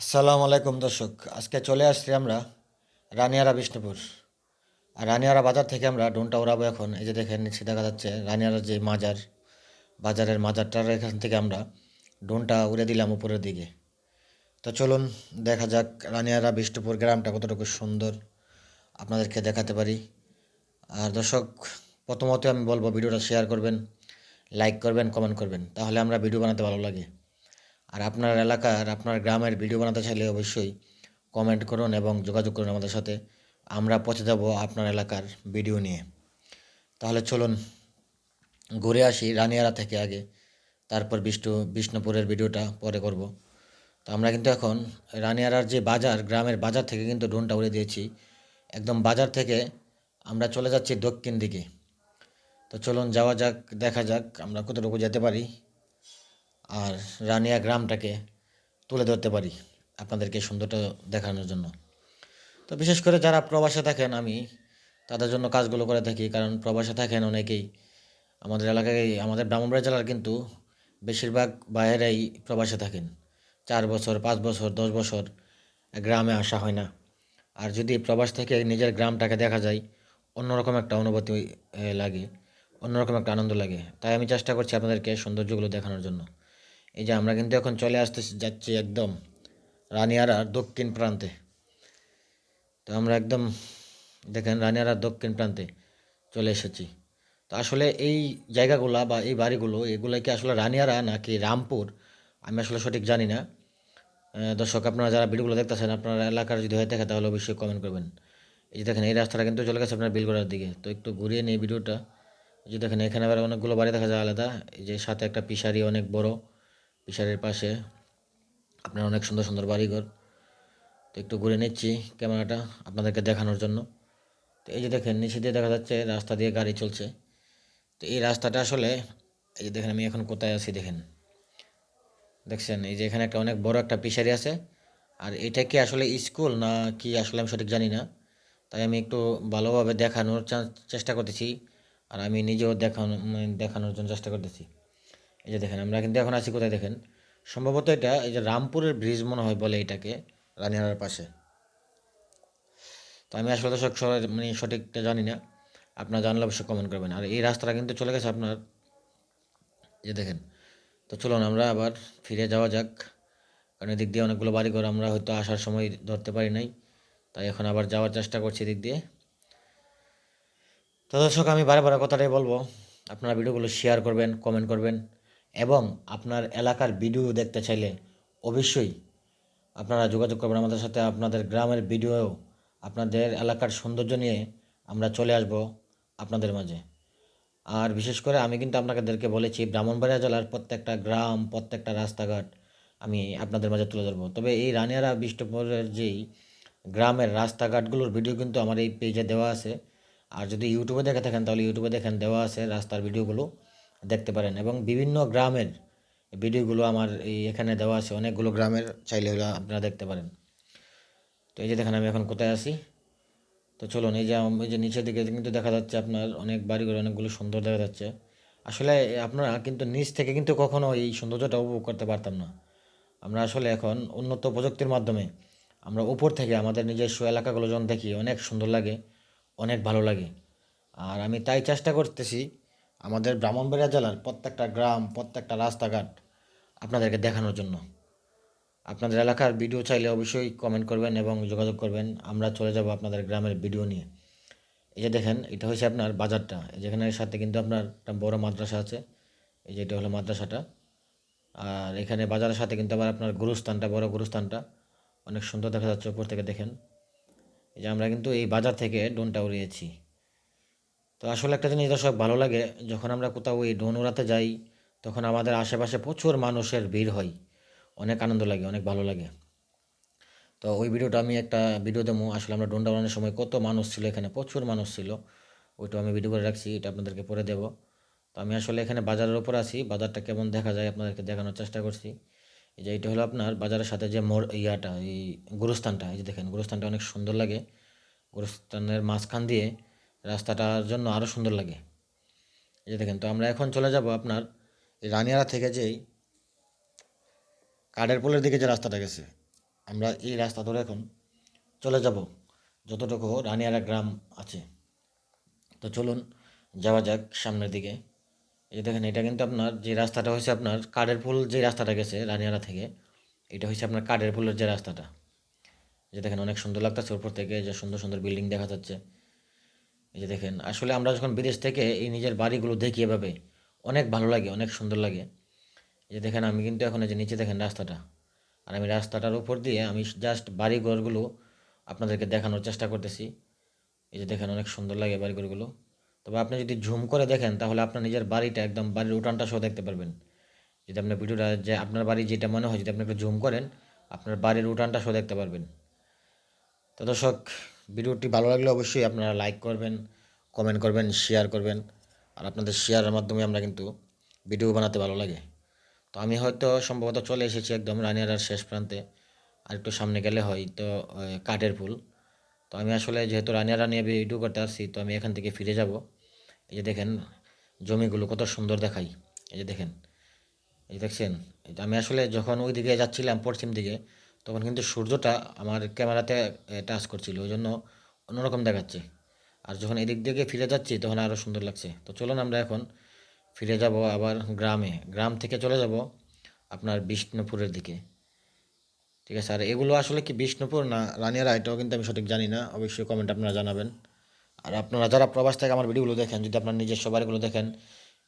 আসসালামু আলাইকুম দর্শক। আজকে চলে আসছি আমরা রানিয়ারা বিষ্ণুপুর। আর রানিয়ারা বাজার থেকে আমরা ডোনটা উড়াবো এখন। এই যে দেখেন নিচে দেখা যাচ্ছে, রানিয়ারা যে মাজার, বাজারের মাজারটার এখান থেকে আমরা ডোনটা উড়ে দিলাম উপরের দিকে। তো চলুন, দেখা যাক রানিয়ারা বিষ্ণুপুর গ্রামটা কতটুকু সুন্দর আপনাদেরকে দেখাতে পারি। আর দর্শক, প্রথমত আমি বলব, ভিডিওটা শেয়ার করবেন, লাইক করবেন, কমেন্ট করবেন, তাহলে আমরা ভিডিও বানাতে ভালো লাগে। আর আপনার এলাকার আপনার গ্রামের ভিডিও বানাতে চাইলে অবশ্যই কমেন্ট করুন এবং যোগাযোগ করুন আমাদের সাথে। আমরা পৌঁছে যাব আপনার এলাকার ভিডিও নিয়ে। তাহলে চলুন ঘুরে আসি রানিয়ারা থেকে আগে। তারপর বিষ্ণু, বিষ্ণুপুরের ভিডিওটা পরে করব। তো আমরা কিন্তু এখন রানিয়ারার যে বাজার, গ্রামের বাজার থেকে কিন্তু ড্রোনটা উড়ে দিয়েছি। একদম বাজার থেকে আমরা চলে যাচ্ছি দক্ষিণ দিকে। তো চলুন যাওয়া যাক, দেখা যাক আমরা কতটুকু যেতে পারি। আর রানিয়া গ্রামটাকে তুলে ধরতে পারি আপনাদেরকে সুন্দরটা দেখানোর জন্য। তো বিশেষ করে যারা প্রবাসে থাকেন আমি, তাদের জন্য কাজগুলো করে থাকি, কারণ প্রবাসে থাকেন অনেকেই। আমাদের এলাকায়, আমাদের ব্রাহ্মণবাড়ি জেলার কিন্তু বেশিরভাগ বাইরেই প্রবাসে থাকেন। চার বছর, পাঁচ বছর, দশ বছর গ্রামে আসা হয় না। আর যদি প্রবাস থেকে নিজের গ্রামটাকে দেখা যায়, অন্যরকম একটা অনুভূতি লাগে, অন্যরকম একটা আনন্দ লাগে। তাই আমি চেষ্টা করছি আপনাদেরকে সৌন্দর্যগুলো দেখানোর জন্য। এই যে আমরা কিন্তু এখন চলে আসতে যাচ্ছি একদম রানিয়ারার দক্ষিণ প্রান্তে। তো আমরা একদম দেখেন রানিয়ারার দক্ষিণ প্রান্তে চলে এসেছি। তো আসলে এই জায়গাগুলা বা এই বাড়িগুলো, এগুলো কি আসলে রানিয়ারা নাকি রামপুর? আমি আসলে সঠিক জানি না। দর্শক, আপনারা যারা ভিডিওগুলো দেখতেছেন, আপনার এলাকার যদি হয়ে থাকে তাহলে অবশ্যই কমেন্ট করবেন। এই যে দেখেন, এই রাস্তাটা কিন্তু চলে গেছে আপনার বিলগড়ার দিকে। তো একটু ঘুরিয়ে নিই ভিডিওটা। এই যে দেখেন, এখানে আবার অনেকগুলো বাড়ি দেখা যায় আলাদা। এই যে সাথে একটা পিসারি অনেক বড়। পিসারির পাশে। আপনার অনেক সুন্দর সুন্দর বাড়িঘর। তো একটু ঘুরে নিচ্ছি ক্যামেরাটা আপনাদেরকে দেখানোর জন্য। তো এই যে দেখেন, নিচে দিয়ে দেখা যাচ্ছে রাস্তা দিয়ে গাড়ি চলছে। তো এই রাস্তাটা আসলে, এই যে দেখেন আমি এখন কোথায় আছি দেখেন। দেখছেন, এই যে এখানে একটা অনেক বড় একটা পিসারি আছে। আর এটা কি আসলে স্কুল না কি আসলে আমি সঠিক জানি না। তাই আমি একটু ভালোভাবে দেখানোর চেষ্টা করতেছি। আর আমি নিজেও দেখানো মানে দেখানোর জন্য চেষ্টা করতেছি। এই যে দেখেন, আমরা কিন্তু এখন আছি কোথায় দেখেন? সম্ভবত এটা এই যে রামপুরের ব্রিজ মনে হয় বলে এটাকে, রানিহারার পাশে। তো আমি আসলে সবাই- মানে সঠিকটা জানি না। আপনার জানলে অবশ্যই কমেন্ট করবেন। আর এই রাস্তাটা কিন্তু চলে গেছে আপনার যে দেখেন। তো চলুন আমরা আবার ফিরে যাওয়া যাক। কারণ এদিক দিয়ে অনেকগুলো বাড়িঘর আমরা হয়তো আসার সময় ধরতে পারি নাই। তাই এখন আবার যাওয়ার চেষ্টা করছি এদিক দিয়ে। তো দর্শক, আমি বারে বারে কথাটাই বলব। আপনারা ভিডিওগুলো শেয়ার করবেন কমেন্ট করবেন। এবং আপনার এলাকার ভিডিও দেখতে চাইলে অবশ্যই আপনারা যোগাযোগ করবেন আমাদের সাথে। আপনাদের গ্রামের ভিডিও আপনাদের এলাকার সৌন্দর্য নিয়ে আমরা চলে আসব আপনাদের মাঝে। আর বিশেষ করে আমি কিন্তু আপনাদেরকে বলেছি, ব্রাহ্মণবাড়িয়া জেলার প্রত্যেকটা গ্রাম, প্রত্যেকটা রাস্তাঘাট আমি আপনাদের মাঝে তুলে ধরবো। তবে এই রানিয়ারা বিষ্ণুপুরের যেই গ্রামের রাস্তাঘাটগুলোর ভিডিও কিন্তু আমার এই পেজে দেওয়া আছে। আর যদি ইউটিউবে দেখে থাকেন, তাহলে ইউটিউবে দেখেন দেওয়া আছে রাস্তার ভিডিওগুলো দেখতে পারেন। এবং বিভিন্ন গ্রামের ভিডিওগুলো আমার এই এখানে দেওয়া আছে। অনেকগুলো গ্রামের চাইলে হলে আপনারা দেখতে পারেন। তো এই যে দেখেন, আমি এখন কোথায় আছি? তো চলুন, এই যে এই যে নিচের দিকে কিন্তু দেখা যাচ্ছে আপনার অনেক বাড়িঘর অনেকগুলো সুন্দর দেখা যাচ্ছে। আসলে আপনারা কিন্তু নিচ থেকে কিন্তু কখনো এই সৌন্দর্যটা উপভোগ করতে পারতাম না। আমরা আসলে এখন উন্নত প্রযুক্তির মাধ্যমে আমরা উপর থেকে আমাদের নিজস্ব এলাকাগুলো যখন দেখি, অনেক সুন্দর লাগে, অনেক ভালো লাগে। আর আমি তাই চেষ্টা করতেছি আমাদের ব্রাহ্মণবাড়িয়া জেলার প্রত্যেকটা গ্রাম, প্রত্যেকটা রাস্তাঘাট আপনাদেরকে দেখানোর জন্য। আপনাদের এলাকার ভিডিও চাইলে অবশ্যই কমেন্ট করবেন এবং যোগাযোগ করবেন। আমরা চলে যাব আপনাদের গ্রামের ভিডিও নিয়ে। এই যে দেখেন, এটা হচ্ছে আপনার বাজারটা। যেখানে সাথে কিন্তু আপনার একটা বড় মাদ্রাসা আছে। এই যে এটা হলো মাদ্রাসাটা। আর এখানে বাজারের সাথে কিন্তু আবার আপনার গুরুস্থানটা, বড় গুরুস্থানটা অনেক সুন্দর দেখা যাচ্ছে উপর থেকে দেখেন। এই যে আমরা কিন্তু এই বাজার থেকে ডোনটা উড়িয়েছি। তো আসলে একটা জিনিস দর্শক ভালো লাগে, যখন আমরা কোথাও ওই ডোন উড়াতে যাই, তখন আমাদের আশেপাশে প্রচুর মানুষের ভিড় হয়। অনেক আনন্দ লাগে, অনেক ভালো লাগে। তো ওই ভিডিওটা আমি একটা ভিডিও দেবো, আসলে আমরা ডোনটা উড়ানোর সময় কত মানুষ ছিল এখানে, প্রচুর মানুষ ছিল। ওইটা আমি ভিডিও করে রাখছি, এটা আপনাদেরকে পরে দেবো। তো আমি আসলে এখানে বাজারের ওপর আছি, বাজারটা কেমন দেখা যায় আপনাদেরকে দেখানোর চেষ্টা করছি। এই যে এটা হলো আপনার বাজারের সাথে যে মোর ইয়াটা, এই গুরুস্থানটা, এই যে দেখেন, গুরুস্থানটা অনেক সুন্দর লাগে। গুরুস্থানের মাঝখান দিয়ে রাস্তাটার জন্য আরও সুন্দর লাগে। এই যে দেখেন, তো আমরা এখন চলে যাব আপনার রানিয়ারা থেকে যেই কাঠের পোলের দিকে যে রাস্তাটা গেছে। আমরা এই রাস্তা ধরে এখন চলে যাব যতটুকু রানিয়ারা গ্রাম আছে। তো চলুন যাওয়া যাক সামনের দিকে। এই দেখেন, এটা কিন্তু আপনার যে রাস্তাটা হয়েছে আপনার কাঠের ফুল যে রাস্তাটা গেছে রানিয়ারা থেকে, এটা হয়েছে আপনার কাঠের ফুলের যে রাস্তাটা। যে দেখেন, অনেক সুন্দর লাগতেছে উপর থেকে যে সুন্দর সুন্দর বিল্ডিং দেখা যাচ্ছে। এই যে দেখেন, আসলে আমরা যখন বিদেশ থেকে এই নিজের বাড়িগুলো দেখি এভাবে, অনেক ভালো লাগে, অনেক সুন্দর লাগে। এই যে দেখেন, আমি কিন্তু এখন এই যে নিচে দেখেন রাস্তাটা। আর আমি রাস্তাটার উপর দিয়ে আমি জাস্ট বাড়িঘরগুলো আপনাদেরকে দেখানোর চেষ্টা করতেছি। এই যে দেখেন, অনেক সুন্দর লাগে বাড়িঘরগুলো। তবে আপনি যদি ঝুম করে দেখেন, তাহলে আপনার নিজের বাড়িটা একদম বাড়ির উঠানটা সহ দেখতে পারবেন। যদি আপনার ভিডিওটা, যে আপনার বাড়ি যেটা মনে হয়, যদি আপনি একটু ঝুম করেন, আপনার বাড়ির উঠানটা সহ দেখতে পারবেন। তো দর্শক ভিডিওটি ভালো লাগলে অবশ্যই আপনারা লাইক করবেন কমেন্ট করবেন শেয়ার করবেন। আর আপনাদের শেয়ারের মাধ্যমে আমরা কিন্তু ভিডিও বানাতে ভালো লাগে। তো আমি হয়তো সম্ভবত চলে এসেছি একদম রানিয়ারার শেষ প্রান্তে, আর একটু সামনে গেলে হয়তো কাঠের ফুল তো আমি আসলে যেহেতু রানিয়ারা নিয়ে ভিডিও করতে আসছি, তো আমি এখান থেকে ফিরে যাব। এই যে দেখেন, জমিগুলো কত সুন্দর দেখাই। এই যে দেখেন, এই দেখছেন? আমি আসলে যখন ওই দিকে যাচ্ছিলাম পশ্চিম দিকে তখন কিন্তু সূর্যটা আমার ক্যামেরাতে টাচ করছিল ওই জন্য অন্যরকম দেখাচ্ছে। আর যখন এদিক দিকে ফিরে যাচ্ছি, তখন আরও সুন্দর লাগছে। তো চলুন আমরা এখন ফিরে যাব আবার গ্রামে। গ্রাম থেকে চলে যাব আপনার বিষ্ণুপুরের দিকে। ঠিক আছে, আর এগুলো আসলে কি বিষ্ণুপুর না রানিয়ারা, এটাও কিন্তু আমি সঠিক জানি না। অবশ্যই কমেন্ট আপনারা জানাবেন। আর আপনারা যারা প্রবাস থেকে আমার ভিডিওগুলো দেখেন, যদি আপনার নিজস্ব বাড়িগুলো দেখেন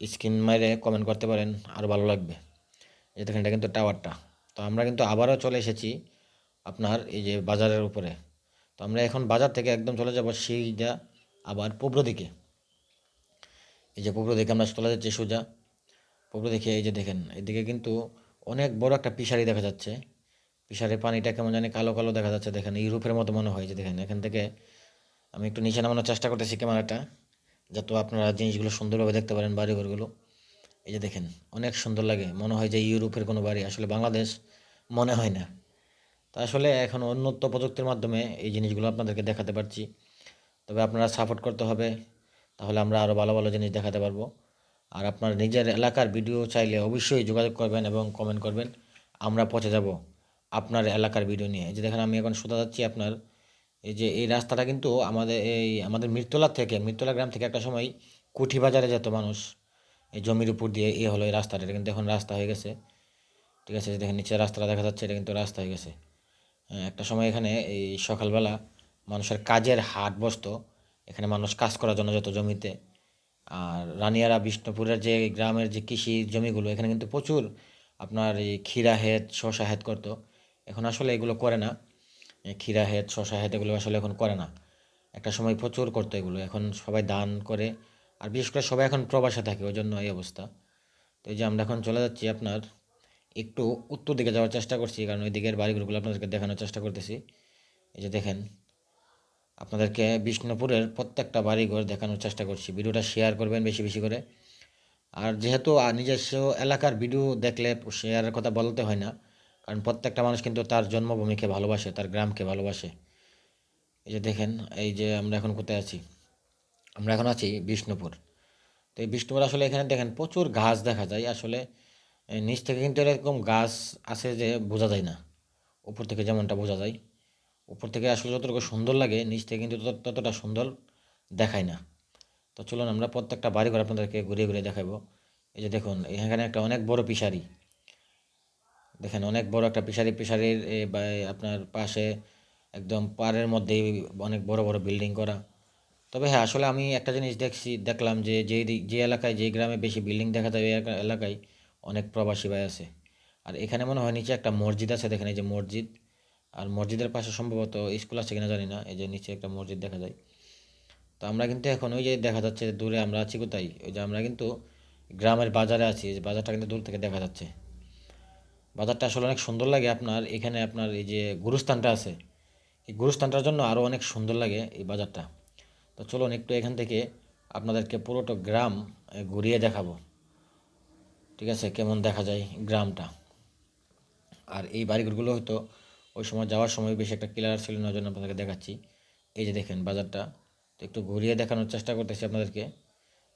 স্ক্রিন মাইরে কমেন্ট করতে পারেন আরও ভালো লাগবে। এই দেখেন, এটা কিন্তু টাওয়ারটা তো আমরা কিন্তু আবারও চলে এসেছি আপনার এই যে বাজারের উপরে। তো আমরা এখন বাজার থেকে একদম চলে যাব সেইটা আবার পূর্ব দিকে। এই যে পূর্ব দিকে আমরা চলে যাচ্ছি সোজা। পূর্ব দিকে এই যে দেখেন, এদিকে কিন্তু অনেক বড় একটা পিসারি দেখা যাচ্ছে। পিসারের পানিটা কেমন জানি কালো কালো দেখা যাচ্ছে, দেখেন ইউরোপের মতো মনে হয় যে দেখেন, এখান থেকে আমি একটু নিচে নামানোর চেষ্টা করতেছি ক্যামেরাটা, যাতে আপনারা জিনিসগুলো সুন্দরভাবে দেখতে পারেন বাড়িঘরগুলো। এই যে দেখেন, অনেক সুন্দর লাগে। মনে হয় যে ইউরোপের কোনো বাড়ি, আসলে বাংলাদেশ মনে হয় না। তা আসলে এখন উন্নত প্রযুক্তির মাধ্যমে এই জিনিসগুলো আপনাদেরকে দেখাতে পারছি। তবে আপনারা সাপোর্ট করতে হবে, তাহলে আমরা আরও ভালো ভালো জিনিস দেখাতে পারব। আর আপনার নিজের এলাকার ভিডিও চাইলে অবশ্যই যোগাযোগ করবেন এবং কমেন্ট করবেন। আমরা পৌঁছে যাব আপনার এলাকার ভিডিও নিয়ে। যে দেখেন, আমি এখন শোনা যাচ্ছি আপনার। এই যে এই রাস্তাটা কিন্তু আমাদের, এই আমাদের মৃত্যুলা থেকে, মৃত্যুলা গ্রাম থেকে একটা সময় কুঠি বাজারে যেত মানুষ। এই জমির উপর দিয়ে এ হলো এই রাস্তাটা। এটা কিন্তু এখন রাস্তা হয়ে গেছে। ঠিক আছে দেখেন নিচে রাস্তাটা দেখা যাচ্ছে এটা কিন্তু রাস্তা হয়ে গেছে। হ্যাঁ, একটা সময় এখানে এই সকালবেলা মানুষের কাজের হাট বসতো। এখানে মানুষ কাজ করার জন্য যেত জমিতে। আর রানিয়ারা বিষ্ণুপুরের যে গ্রামের যে কৃষি জমিগুলো এখানে কিন্তু প্রচুর আপনার এই ক্ষীরা হেত শশা হেত করতো। এখন আসলে এগুলো করে না। ক্ষীরা হেত শশা হেত এগুলো আসলে এখন করে না। একটা সময় প্রচুর করতো এগুলো। এখন সবাই দান করে আর বিশেষ করে সবাই এখন প্রবাসে থাকে ওই জন্য এই অবস্থা। তো এই যে আমরা এখন চলে যাচ্ছি আপনার একটু উত্তর দিকে যাওয়ার চেষ্টা করছি, কারণ ওই দিকের বাড়িগুলোগুলো আপনাদেরকে দেখানোর চেষ্টা করতেছি। এই যে দেখেন, আপনাদেরকে বিষ্ণুপুরের প্রত্যেকটা বাড়িঘর দেখানোর চেষ্টা করছি। ভিডিওটা শেয়ার করবেন বেশি বেশি করে। আর যেহেতু নিজস্ব এলাকার ভিডিও দেখলে শেয়ারের কথা বলতে হয় না, কারণ প্রত্যেকটা মানুষ কিন্তু তার জন্মভূমিকে ভালোবাসে, তার গ্রামকে ভালোবাসে। এই যে দেখেন, এই যে আমরা এখন কোথায় আছি? আমরা এখন আছি বিষ্ণুপুর। তো এই বিষ্ণুপুর আসলে এখানে দেখেন প্রচুর গাছ দেখা যায়। আসলে নিচ থেকে কিন্তু এরকম গাছ আছে যে বোঝা যায় না। উপর থেকে যেমনটা বোঝা যায়। উপর থেকে আসলে যতটুকু সুন্দর লাগে, নিচ থেকে কিন্তু ততটা সুন্দর দেখায় না। তো চলুন আমরা প্রত্যেকটা বাড়ি ঘর আপনাদেরকে ঘুরিয়ে ঘুরিয়ে দেখাবো। এই যে দেখুন, এখানে একটা অনেক বড় পিসারি। দেখেন অনেক বড় একটা পিসারি। পিসারির আপনার পাশে একদম পাড়ের মধ্যেই অনেক বড় বড় বিল্ডিং করা। তবে হ্যাঁ আসলে আমি একটা জিনিস দেখছি, দেখলাম যে যেই যে এলাকায় যে গ্রামে বেশি বিল্ডিং দেখা যায় এলাকায় অনেক প্রবাসী ভাই আছে। আর এখানে মনে হয় নিচে একটা মসজিদ আছে, দেখেন এই যে মসজিদ। আর মসজিদের পাশে সম্ভবত স্কুল আছে কিনা জানি না, এই যে নিচে একটা মসজিদ দেখা যায়। তো আমরা কিন্তু এখন ওই যে দেখা যাচ্ছে দূরে আমরা আছি কোথায়? ওই যে আমরা কিন্তু গ্রামের বাজারে আছি বাজারটা কিন্তু দূর থেকে দেখা যাচ্ছে। বাজারটা আসলে অনেক সুন্দর লাগে আপনার, এখানে আপনার এই যে গুরুস্থানটা আছে। এই গুরুস্থানটার জন্য আরও অনেক সুন্দর লাগে এই বাজারটা। তো চলুন একটু এখান থেকে আপনাদেরকে পুরোটা গ্রাম ঘুরিয়ে দেখাবো। ঠিক আছে? কেমন দেখা যায় গ্রামটা? আর এই বাড়িঘরগুলো হয়তো ওই সময় যাওয়ার সময় বেশি একটা ক্লিয়ার ছিল না জন্য আপনাদেরকে দেখাচ্ছি। এই যে দেখেন বাজারটা, তো একটু ঘুরিয়ে দেখানোর চেষ্টা করতেছি আপনাদেরকে,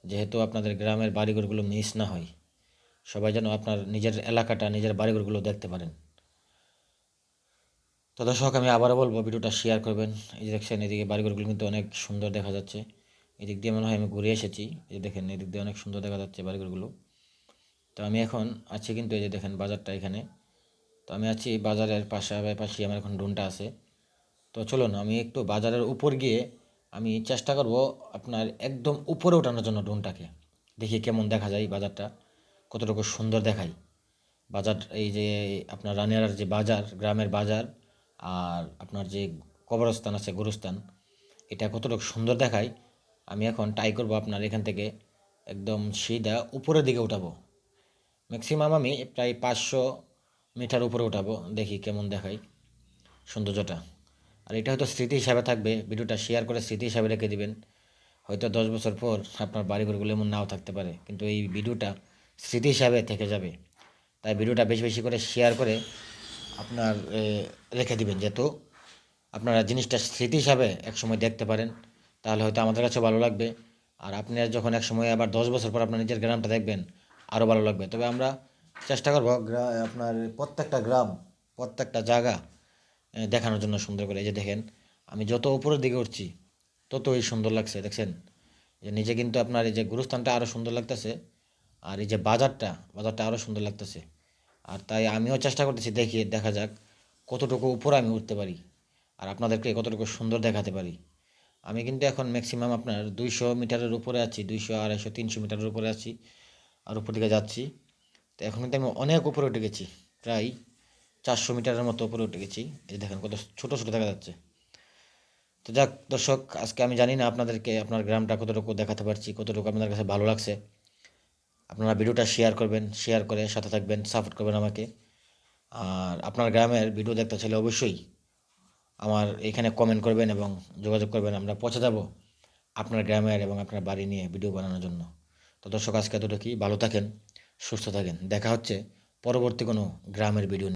যেহেতু আপনাদের গ্রামের বাড়িঘরগুলো মিস না হয়। সবাই যেন আপনার নিজের এলাকাটা, নিজের বাড়িঘরগুলো দেখতে পারেন। তো দর্শক, আমি আবারও বলব, ভিডিওটা শেয়ার করবেন। এই যে দেখছেন, এদিকে বাড়িঘরগুলো কিন্তু অনেক সুন্দর দেখা যাচ্ছে। এদিক দিয়ে মনে হয় আমি ঘুরে এসেছি। এই যে দেখেন, এদিক দিয়ে অনেক সুন্দর দেখা যাচ্ছে বাড়িঘরগুলো। তো আমি এখন আছি কিন্তু এই যে দেখেন, বাজারটা এখানে। তো আমি আছি বাজারের পাশাপাশি আমার এখন ড্রোনটা আছে। তো চলুন, আমি একটু বাজারের উপর গিয়ে আমি চেষ্টা করব আপনার একদম উপরে ওঠানোর জন্য ড্রোনটাকে। দেখি কেমন দেখা যায় বাজারটা, কতটুকু সুন্দর দেখায়। বাজার, এই যে আপনার রানিয়ার যে বাজার, গ্রামের বাজার আর আপনার যে কবরস্থান আছে, গুরুস্থান, এটা কতটুকু সুন্দর দেখায়, আমি এখন ট্রাই করব আপনার এখান থেকে একদম সিধা উপরের দিকে উঠাবো। ম্যাক্সিমাম আমি প্রায় পাঁচশো মিটার উপরে উঠাবো, দেখি কেমন দেখায় সৌন্দর্যটা। আর এটা হয়তো স্মৃতি হিসাবে থাকবে, ভিডিওটা শেয়ার করে স্মৃতি হিসাবে রেখে দিবেন। হয়তো দশ বছর পর আপনার বাড়িঘরগুলো এমন নাও থাকতে পারে, কিন্তু এই ভিডিওটা স্মৃতি হিসাবে থেকে যাবে। তাই ভিডিওটা বেশি বেশি করে শেয়ার করে আপনার রেখে দিবেন যেহেতু আপনারা জিনিসটা স্মৃতি হিসাবে একসময় দেখতে পারেন, তাহলে হয়তো আমাদের কাছেও ভালো লাগবে। আর আপনি যখন এক সময় আবার দশ বছর পর আপনার নিজের গ্রামটা দেখবেন, আরও ভালো লাগবে। তবে আমরা চেষ্টা করব আপনার প্রত্যেকটা গ্রাম, প্রত্যেকটা জায়গা দেখানোর জন্য সুন্দর করে। এই যে দেখেন, আমি যত উপরের দিকে উঠছি, ততই সুন্দর লাগছে, দেখছেন? যে নিজে কিন্তু আপনার এই যে গুরুস্থানটা আরও সুন্দর লাগতেছে, আর এই যে বাজারটা বাজারটা আরও সুন্দর লাগতেছে। আর তাই আমিও চেষ্টা করতেছি দেখি দেখা যাক কতটুকু উপরে আমি উঠতে পারি আর আপনাদেরকে কতটুকু সুন্দর দেখাতে পারি। আমি কিন্তু এখন ম্যাক্সিমাম আপনার দুইশো মিটারের উপরে আছি, দুইশো, আড়াইশো, তিনশো মিটারের উপরে আছি আর উপর দিকে যাচ্ছি। তো এখন কিন্তু আমি অনেক উপরে উঠে গেছি, প্রায় চারশো মিটারের মতো উপরে উঠে গেছি। এই দেখেন কত ছোটো ছোটো দেখা যাচ্ছে। তো যাক দর্শক, আজকে আমি জানি না আপনাদেরকে, আপনার গ্রামটা কতটুকু দেখাতে পারছি, কতটুকু আপনাদের কাছে ভালো লাগছে। আপনারা ভিডিওটা শেয়ার করবেন শেয়ার করে সাথে থাকবেন সাপোর্ট করবেন আমাকে। আর আপনার গ্রামের ভিডিও দেখতে চাইলে অবশ্যই আমার এখানে কমেন্ট করবেন এবং যোগাযোগ করবেন। আমরা পৌঁছে যাব আপনার গ্রামের এবং আপনার বাড়ি নিয়ে ভিডিও বানানোর জন্য। তো দর্শক, আজকে এতটুকুই। ভালো থাকেন, সুস্থ থাকেন। দেখা হচ্ছে পরবর্তী কোনো গ্রামের ভিডিও।